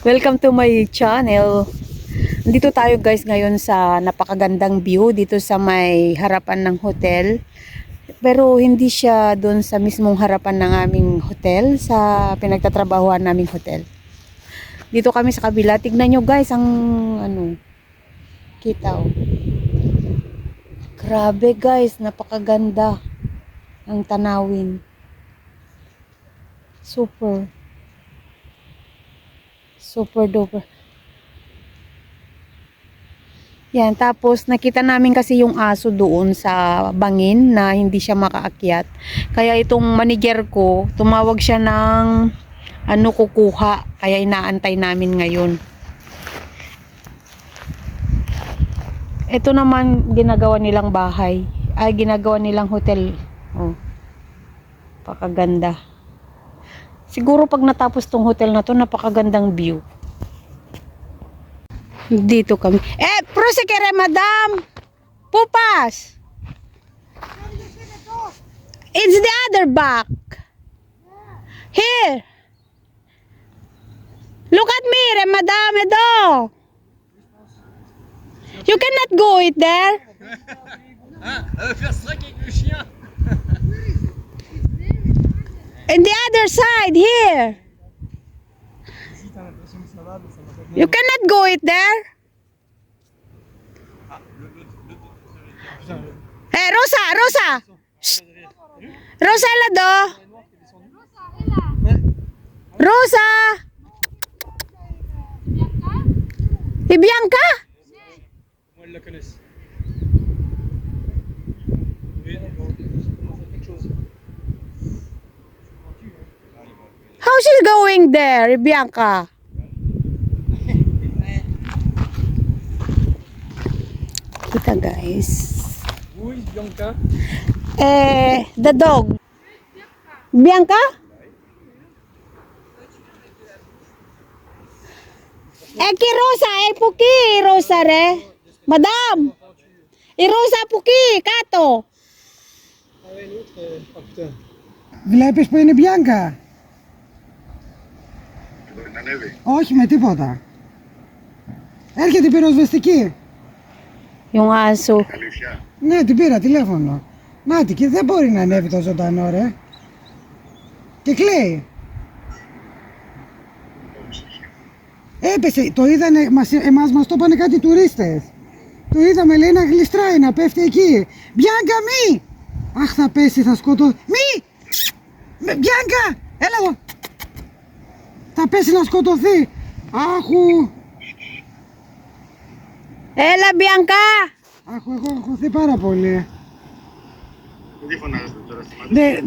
Welcome to my channel. Dito tayo guys ngayon sa napakagandang view dito sa may harapan ng hotel. Pero hindi siya doon sa mismong harapan ng aming hotel, sa pinagtatrabahuan naming hotel. Dito kami sa kabila. Tignan nyo guys ang ano, kita oh. Grabe guys, napakaganda ang tanawin. Super. Super duper. Yan, tapos nakita namin kasi yung aso doon sa bangin na hindi siya makaakyat. Kaya itong manager ko, tumawag siya ng ano kukuha. Kaya inaantay namin ngayon. Ito naman ginagawa nilang bahay. Ay, ginagawa nilang hotel. Oh. Pakaganda. Siguro pag natapos tong hotel na to, napakagandang view. Dito kami. Eh, prosekere, madam! Pupas! It's the other back. Here. Look at me, re, madam, edo. You cannot go it there. Veut faire ça avec le chien In the other side, here. You cannot go it there. Eh, Rosa, Rosa. Shh. Rosa, Lado. Rosa. Eh, Bianca? How she's going there, Bianca? Kita guys. Oui, Bianca. Eh, the dog. Bianca? Eh, ki Rosa, eh, puki, Rosa re. Madame. Eh, Rosa, puki, kato. Ah ouais, l'autre. euh, Oh putain. Βλέπεις που είναι η Μπιάνκα. Όχι με τίποτα. Έρχεται η πυροσβεστική. Yung aso. Ναι, την πήρα τηλέφωνο. Μάτι και δεν μπορεί να ανέβει το ζωντανό ρε. Και κλαίει. Έπεσε, το είδανε, μας, εμάς μας το είπανε κάτι τουρίστες. Το είδαμε λέει να γλιστράει, να πέφτει εκεί. Μπιάνκα μη! Αχ θα πέσει, θα σκοτώ. Μη! Με- Μπιάνκα! Έλα εδώ! Θα πέσει να σκοτωθεί. Άχου. Έλα Μπιανκά. Άχου, έχω αγχωθεί πάρα πολύ. Δεν φωνάζετε τώρα. στη Ναι,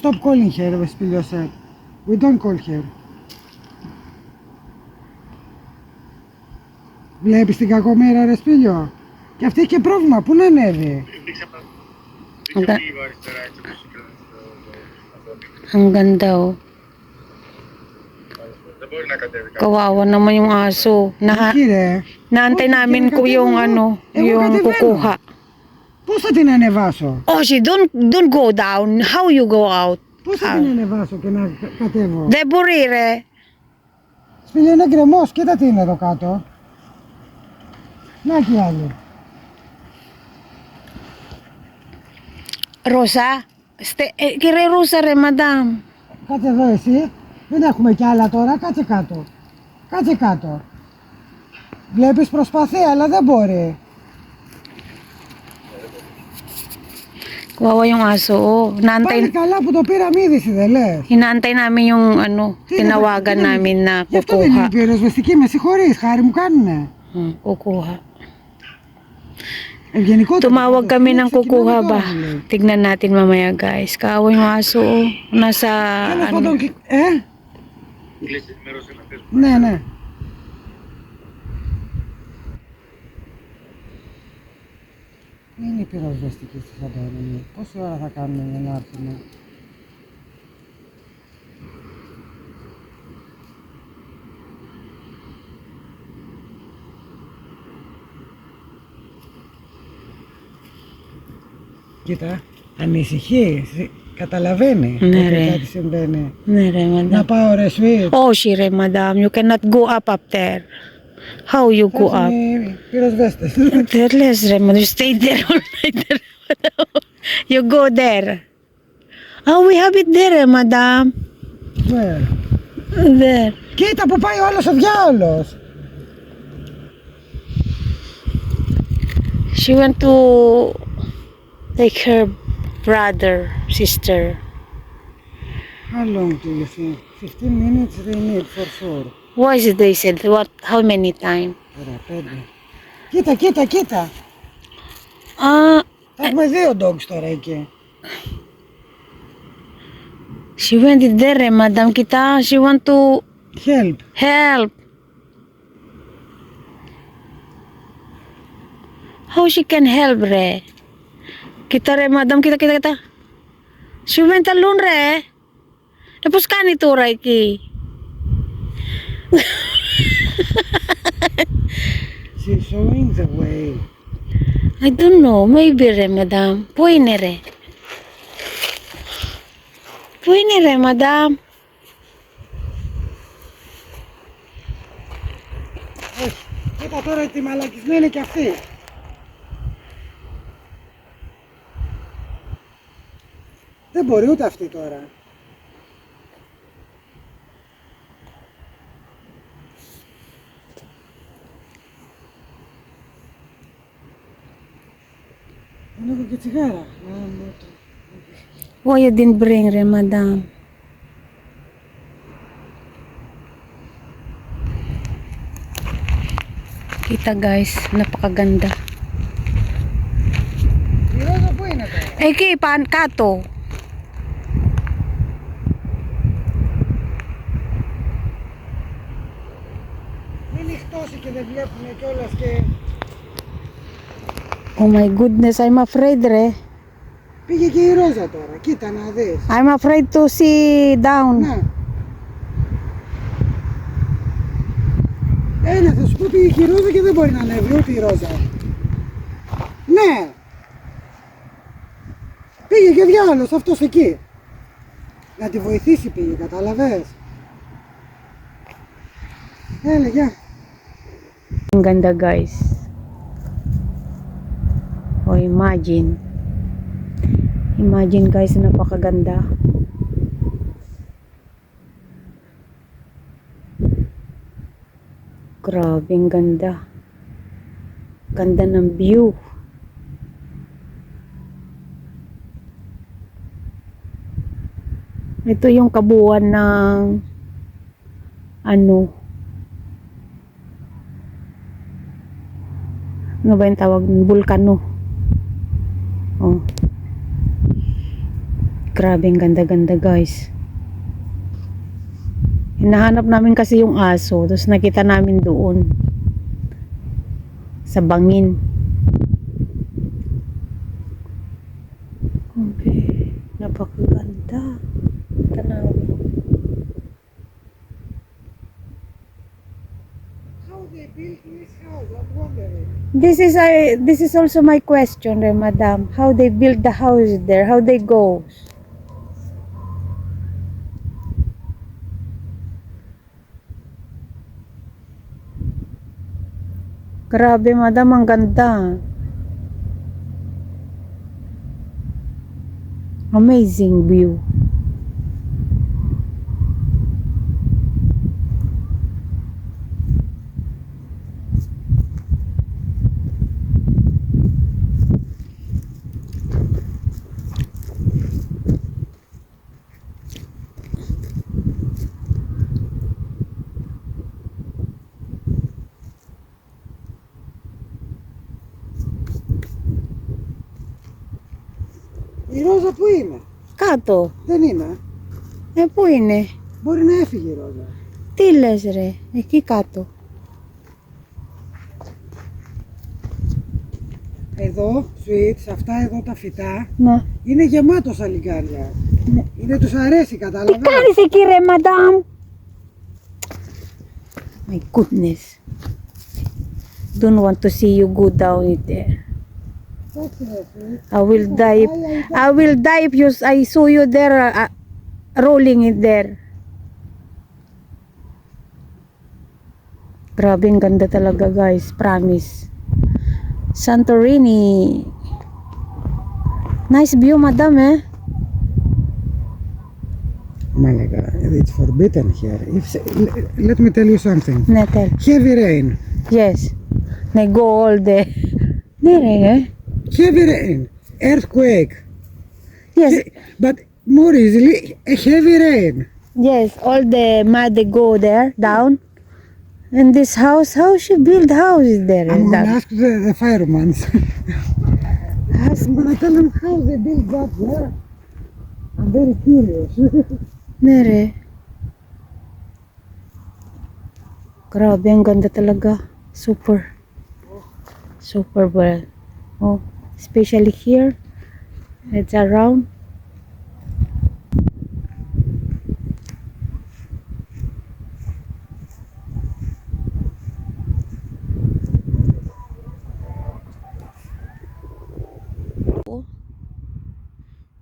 stop calling here, Vespiliosa. We don't call here. Βλέπεις την κακομέρα ρε σπίλιο; Και αυτή έχει και πρόβλημα. Πού να ανέβει; Δεν ξέρω. Δεν ξέρω. Δεν ξέρω. Δεν ξέρω. Δεν ξέρω. Kawawa naman yung aso. Na, eh. naantay namin ko yung eh. ano, eh, yung kukuha. Pusa ti na nevaso. Oh, she don't don't go down. How you go out? Pusa ti na nevaso che na catevo. De burire. Spiglio na gremos, kita ti na docato. Na chi ali. Rosa, ste, eh, kire Rosa re madam. Catevo, sì? Δεν έχουμε κι άλλα τώρα. Κάτσε κάτω. Κάτσε κάτω. Βλέπεις προσπαθεί αλλά δεν μπορεί. Kawawa yung aso. Oh. Πάλι Naantay, καλά που το πήραμε είδηση δεν λες. hinantay namin yung ano, Τι tinawagan να- τι να- namin na Γι' αυτό δεν kukuha. είναι πυροσβεστική, με συγχωρείς, χάρη μου κάνουνε. Hmm, kukuha. Ευγενικότητα. Tumawag kami ng kukuha ba? Τέλος Tignan natin mamaya guys. Kawawa yung aso. Oh. Nasa ano. πάντων, και- ε, Κλείσει, ενημέρωσε να θες. ναι, ναι. Είναι η πυροσβεστική στη Σαντορίνη. Πόση ώρα θα κάνουν για να έρθουν. Κοίτα, ανησυχείς. Καταλαβαίνει Ναι, ότι ρε. κάτι συμβαίνει. Ναι ρε, Να madam. πάω ρε sweet. Όχι ρε, madam. You cannot go up up there. How you go up? Φτιάχνει πυροσβέστες. Δεν λες ρε, madam. You stay there all night. ρε, madam. You go there. Oh, we have it there, ρε, madam. Where? There. Κοίτα που πάει όλος ο διάολος. She went to take her brother, Sister. How long do you think? 15 minutes they need for sure. Why is it they said what? How many time? Ωραία, πέντε. Κοίτα, κοίτα, κοίτα. Ah, Θα έχουμε δύο dogs τώρα εκεί. she went it there, ρε, madam. Kita, she want to Help. help. How she can help, ρε? Kita, ρε, madam. Kita, kita, kita. Σου με ταλούν ρε. Ε, πώς κάνει τώρα εκεί; She's showing the way. I don't know, maybe ρε. Πού είναι ρε; Πού είναι ρε μαντάμ. Όχι, είπα τώρα τη μαλακισμένη κι αυτή. Δεν μπορεί ούτε αυτή τώρα. Δεν έχω και τσιγάρα. Να, να το- Why you didn't bring, ρε, madam? Kita guys, napakaganda. Η Ρόζα πού είναι Και δεν βλέπουμε κιόλας και Oh my goodness, I'm afraid, ρε. πήγε και η Ρόζα τώρα. Κοίτα να δεις. I'm afraid to see down. Να. Έλα, θα σου πω πήγε και η Ρόζα και δεν μπορεί να ανέβει ούτε η Ρόζα. Ναι. Πήγε και ο διάολος αυτός εκεί. Να τη βοηθήσει πήγε, κατάλαβες. Έλα, γεια. Ang ganda guys. Oh, imagine. Imagine guys, napakaganda. Grabe, ang ganda. Ganda ng view. Ito yung kabuuan ng ano, ano ba yung tawag? Ng bulkano oh. Grabe ang ganda ganda guys. Hinahanap namin kasi yung aso tapos nakita namin doon. Sa bangin okay napakaganda tanawin How they built this house, I'm wondering. This is I this is also my question, eh, madam. How they build the house there? How they go? Grabe, madam, ang ganda. Amazing view. Η Ρόζα πού είναι; Κάτω. Δεν είναι. Ε, πού είναι; Μπορεί να έφυγε η Ρόζα. Τι λες ρε, εκεί κάτω. Εδώ, sweet, σε αυτά εδώ τα φυτά, Να. είναι γεμάτο σαλιγκάρια. Ναι. Είναι τους αρέσει, Τι κατάλαβες; κάνεις εκεί ρε, madam? My goodness. Don't want to see you go down it there. I will die. If, I will die if you, I saw you there uh, uh, rolling it there. Grabe, ang ganda talaga guys. Promise. Santorini. Nice view, madam eh. Malaga, it's forbidden here. If, let me tell you something. Netel. Heavy rain, Yes. They go all the... Nere eh? Heavy rain, earthquake, Yes. but more easily, a heavy rain. Yes, all the mud they go there down. And this house, how she build houses there? I'm gonna ask the, the firemen. I'm gonna tell them how they build that there. I'm very curious. Nere. Grabe, ang ganda talaga. Super. Super well. Oh, especially here. It's around. Oh.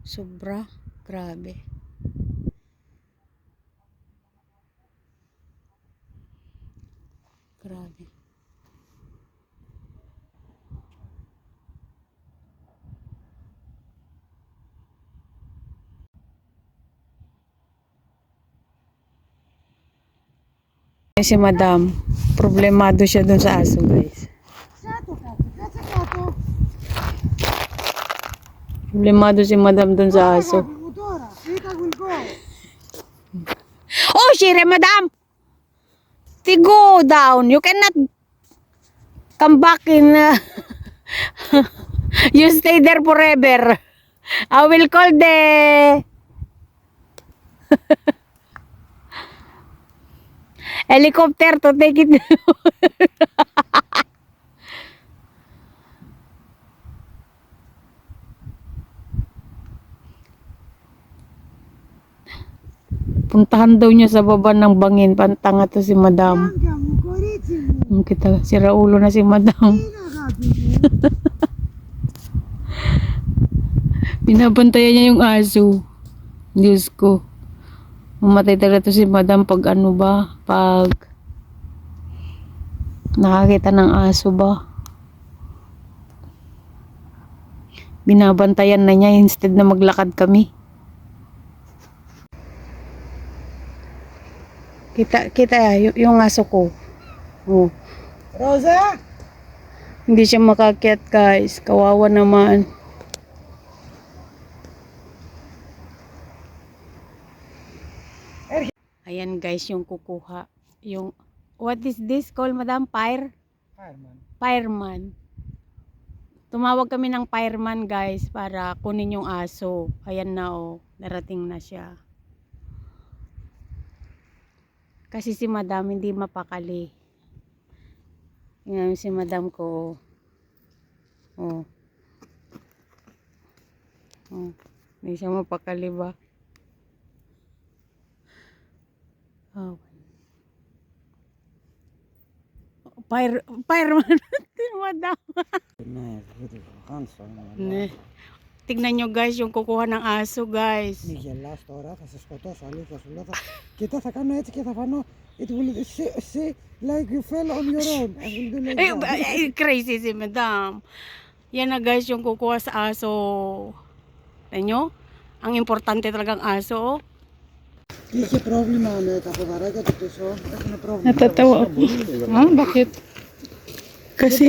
Sobra. Grabe. Grabe. Si madam, problemado siya dun sa aso guys. Problemado si madam dun sa aso. Oh, Shire, madam! To go down. You cannot come back in. Uh, you stay there forever. I will call the helicopter to take it. Puntahan daw niya sa baba ng bangin. Pantanga to si madam. Um, kita si Raulo na si madam. Pinabantayan niya yung aso. Diyos ko. Mamatay talaga to si madam pag ano ba, pag nakakita ng aso ba. Binabantayan na niya instead na maglakad kami. Kita, kita ah, yung, yung aso ko. Oh. Rosa! Hindi siya makakyat guys. Kawawa naman. Ayan guys yung kukuha. Yung, what is this called madam? Fire? Fireman. Fireman. Tumawag kami ng fireman guys para kunin yung aso. Ayan na oh. Narating na siya. Kasi si madam hindi mapakali. Yan si madam ko. Oh. Oh. Hindi siya mapakali ba? Oh. Fire, fireman. si madam. Ναι, beautiful, handsome. Ne. Tignan nyo guys yung kukuha ng aso guys. Μη γελάς τώρα, θα σε σκοτώσω, αλήθεια σου λέω. Θα... Κοίτα, θα κάνω έτσι και θα φανώ. It will see, see like you fell on your own. I will do like Eh, that. ba- eh, crazy si madam. Yan na guys yung kukuha sa aso. Tignan nyo? Ang importante talagang aso. oh. Είχε πρόβλημα με τα ποδαράκια του πίσω. Έχουν πρόβλημα. Natatawa ako. Ha? Bakit? Kasi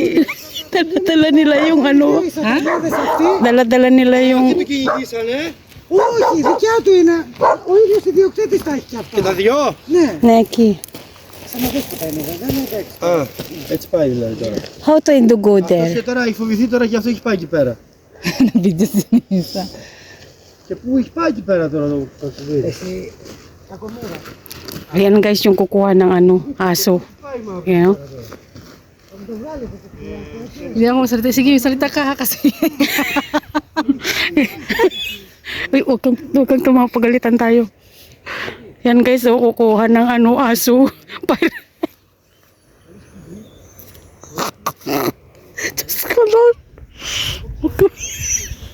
dala-dala nila yung ano. Είσαι κατάλαβες αυτή. Dala-dala nila yung... Τι κυνηγήσανε. Όχι, δικιά του είναι. Ο ίδιος ιδιοκτήτης τα έχει και αυτά. Και τα δυο. Ναι, Neki. σαν να δεις τι τα είναι, δεν είναι εντάξει. Α, έτσι πάει δηλαδή τώρα. How to do go Αυτός there? και τώρα έχει φοβηθεί τώρα και αυτό έχει πάει εκεί πέρα. Nabidyo sinisa. Και πού έχει πάει εκεί πέρα τώρα το κακοβίδι. Εσύ, τα κομμούρα. Ayan guys yung kukuha ng ano, aso. Ayan. Oh. You know? Diyan mo salita. Sige, salita ka kasi. Uy, huwag kang, huwag kang tumapagalitan tayo. Yan guys, oh, kukuha ng ano, aso. Para... Diyos ko, Lord.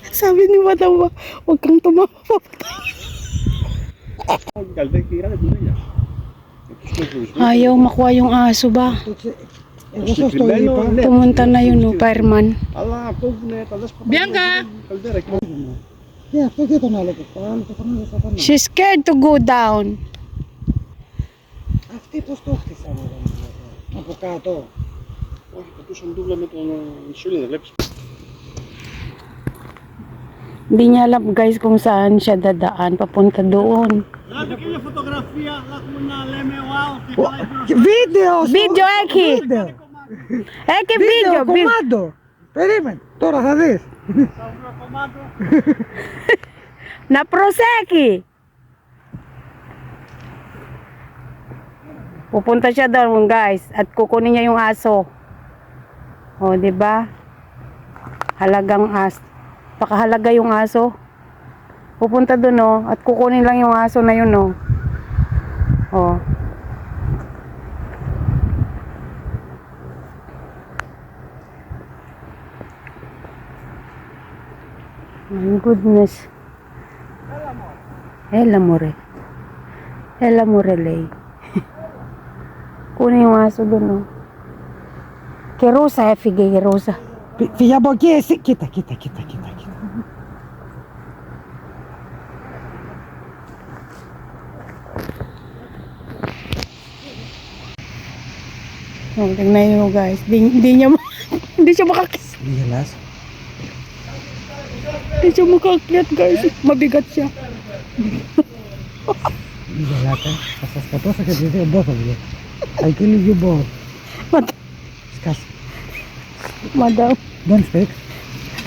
Sabi ni Madawa, huwag kang tumapagalitan. Καλδέ πήρανε δουλειά. Ayaw makuha yung aso ba? Το ξε- Εγώ σας το Συγκεκριμένο, είπα. ναι. Pumunta na yun, no, fireman. Αλλά αυτό που είναι τα δέσποτα. Bianca! Καλδέρα και Και αυτό και τον άλλο. Το άλλο το χρόνο δεν θα πάνε. She's scared to go down. Αυτοί πώς το χτίσαν εδώ, από κάτω. Όχι, πατούσαν δούλα με τον Ισούλη, δεν βλέπεις. Hindi niya alam guys kung saan siya dadaan. Papunta doon. Βίντεο! στο- Βίντεο έχει! Βίντεο! Έχει Βίντεο, βίντεο, βίντεο. κομμάντο! Περίμενε, τώρα θα δεις. Na proseki. Pupunta siya doon guys at kukunin niya yung aso. O, di ba? Halagang as. Pakahalaga yung aso. Pupunta doon, no? Oh, at kukunin lang yung aso na yun, no? Oh. My goodness. Ella More. Ella Morelay. Kunin yung aso doon, no? Oh. Kerosa, eh, fige, Kerosa. Fija, bo, kisa, kita, kita, kita, kita. Oh, tingnan nyo guys. Di, di niya, hindi siya makakis. Hindi niya last. Hindi siya makakyat guys. Mabigat siya. Hindi niya lata. Kasas eh. ka to sa kasi sa boss. I kill you boss. What? Discuss. Madam. Don't speak.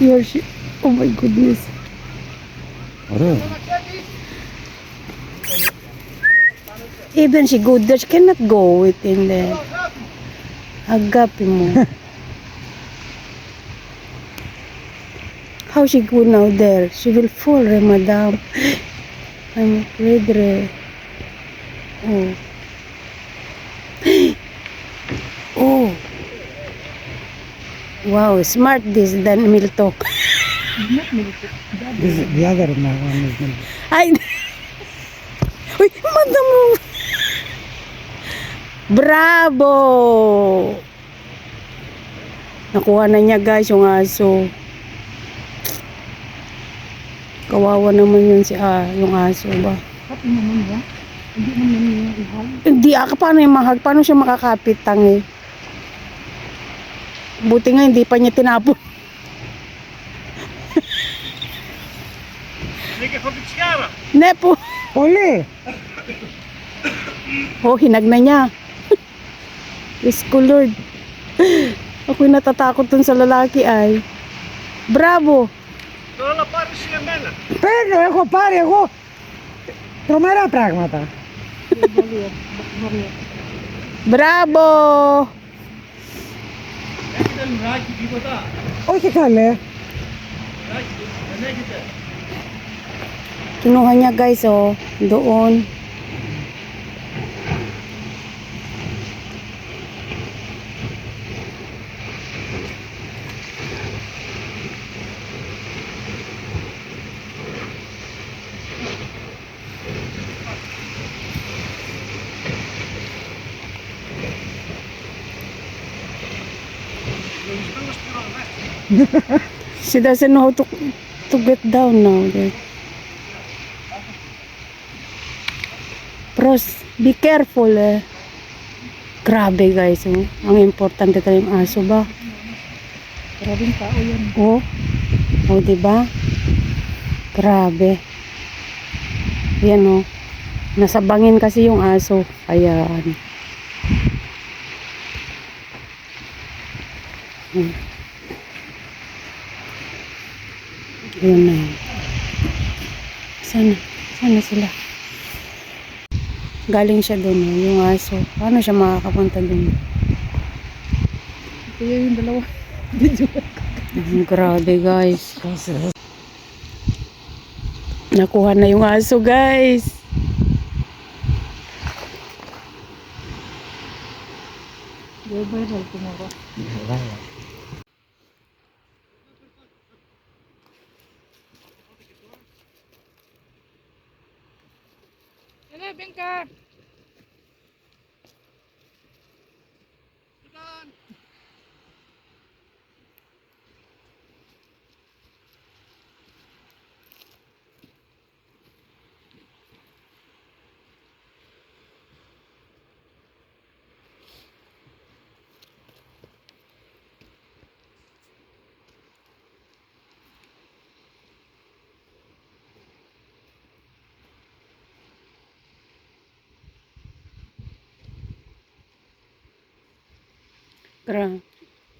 Your shit. Oh my goodness. Oro. Even she go there, she cannot go within there. Agapi mo. How she go now there? She will fall, re, madam. I'm afraid, re. Oh. Oh. Wow, smart this than Milto. This is the other one is. Ay! Uy, madam! Bravo! Nakuha na niya guys yung aso. Kawawa naman yun si ah, yung aso ba. Kapit naman ba? Hindi naman niya ihag? Hindi, ah, paano yung mahag? Paano siya makakapit tangi? Eh? Buti nga hindi pa niya tinapon. Nepo. Uli. Oh, hinag na niya. Diyos ko, Lord. Ako'y natatakot dun sa lalaki ay. Bravo! Τώρα να πάρεις για μένα. Παίρνω, έχω πάρει εγώ τρομερά πράγματα. Bravo! Έχετε λουράκι, τίποτα. Όχι καλέ. Λουράκι, δεν έχετε. Kinuha niya guys, oh. Doon. She doesn't know how to, to get down now. There. Pros, be careful eh. Grabe guys, oh. ang importante talaga yung aso ba? Grabing tao yan. Oh, oh di ba? Grabe. Yan oh. Nasa bangin kasi yung aso. Ayan. Hmm. Yun na yun. Sana, sana sila. Galing siya doon, oh, yung aso. Paano siya makakapunta doon? Kaya yung dalawa. Mm, Grabe guys. Nakuha na yung aso guys. Go viral tomorrow. Na, Bianca. Gra.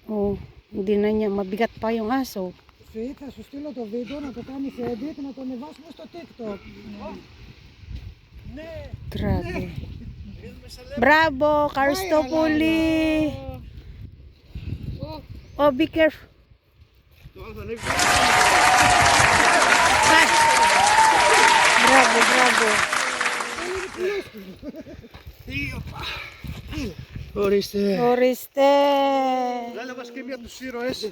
Oh, hindi na niya. Mabigat pa yung aso. Φι, θα σου στείλω το βίντεο να το κάνεις edit, να το ανεβάσουμε στο TikTok. Grabe. Bravo, Karstopoli. Oh, be careful. Ah. Bravo, bravo. Ορίστε. Ορίστε. Λάλα και μία τους ήρωες.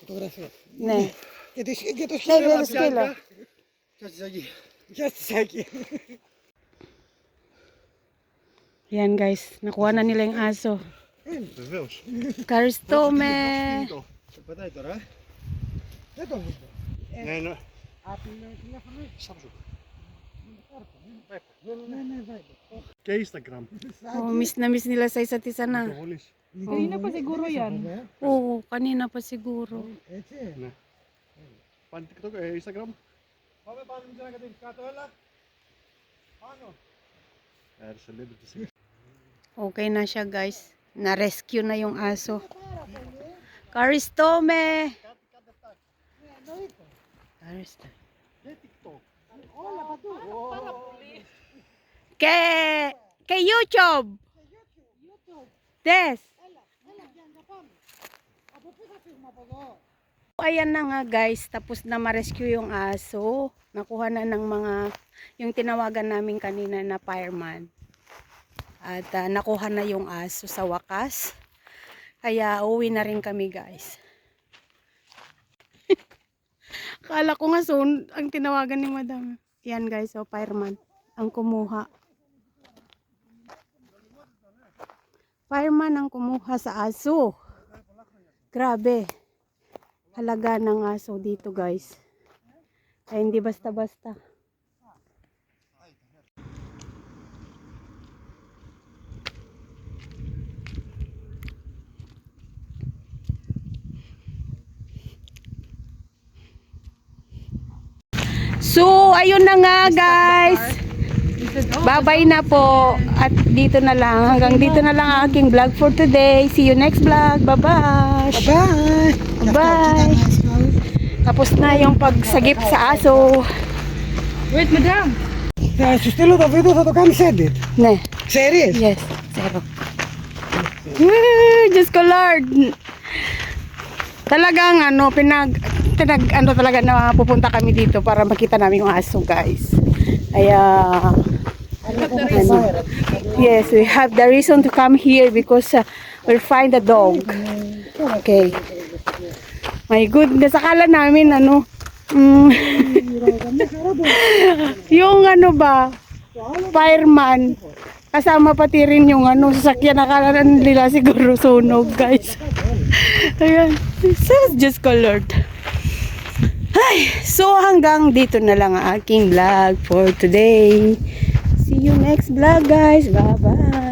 Φωτογραφία. Ναι. ναι για το, για το σκύλο. Ε, σκύλο. Γεια στη Ζάκη. Γεια στη Ζάκη. Yan guys, nakuha na nila yung aso. Βεβαίως. Ευχαριστώ με. Σε πετάει τώρα. Ε. Δεν το βλέπω. Ε. Ναι, ναι. Απειλή, τηλέφωνο. Σάψου. Kay Instagram. Oh, miss na miss nila sa isa't isa na. Kanina pa siguro yan. Oo, kanina pa siguro. Pan TikTok eh, Instagram. Papa, paano mo dyan katin? Katuhala? Paano? Air celebrity. Okay na siya guys. Na-rescue na yung aso. Karistome! Karistome. Karistome. TikTok. Hola, pa tu. Ke, ke YouTube! Des! Ayan na nga guys, tapos na ma-rescue yung aso. Nakuha na ng mga, yung tinawagan namin kanina na fireman. At ah, nakuha na yung aso sa wakas. Kaya uwi na rin kami guys. Akala ko nga soon, ang tinawagan ni madam. Yan guys, oh, fireman. Ang kumuha. Fireman ang kumuha sa aso. Grabe. Halaga ng aso dito guys. Ay hindi basta-basta. So, ayun na nga guys. Bye-bye na po. At dito na lang. Hanggang dito na lang ang aking vlog for today. See you next vlog. Bye-bye. Bye. Bye. Tapos na yung pagsagip sa aso. Wait, madam. Θα σου στείλω το βίντεο, θα το κάνεις edit. Ne. Ξέρεις. Yes. Zero. Woo! Diyos ko Lord. Talagang ano, pinag, pinag, ano talaga na pupunta kami dito para makita namin yung aso guys. Kaya, yes, we have the reason to come here because uh, we'll find the dog. Okay. My goodness, akala namin ano, mm, yung ano ba, fireman, kasama pati rin yung ano, sasakyan akala nila siguro sunog guys. Ayan, so just colored. Ay, so hanggang dito na lang ang aking vlog for today. See you next vlog guys. Bye-bye.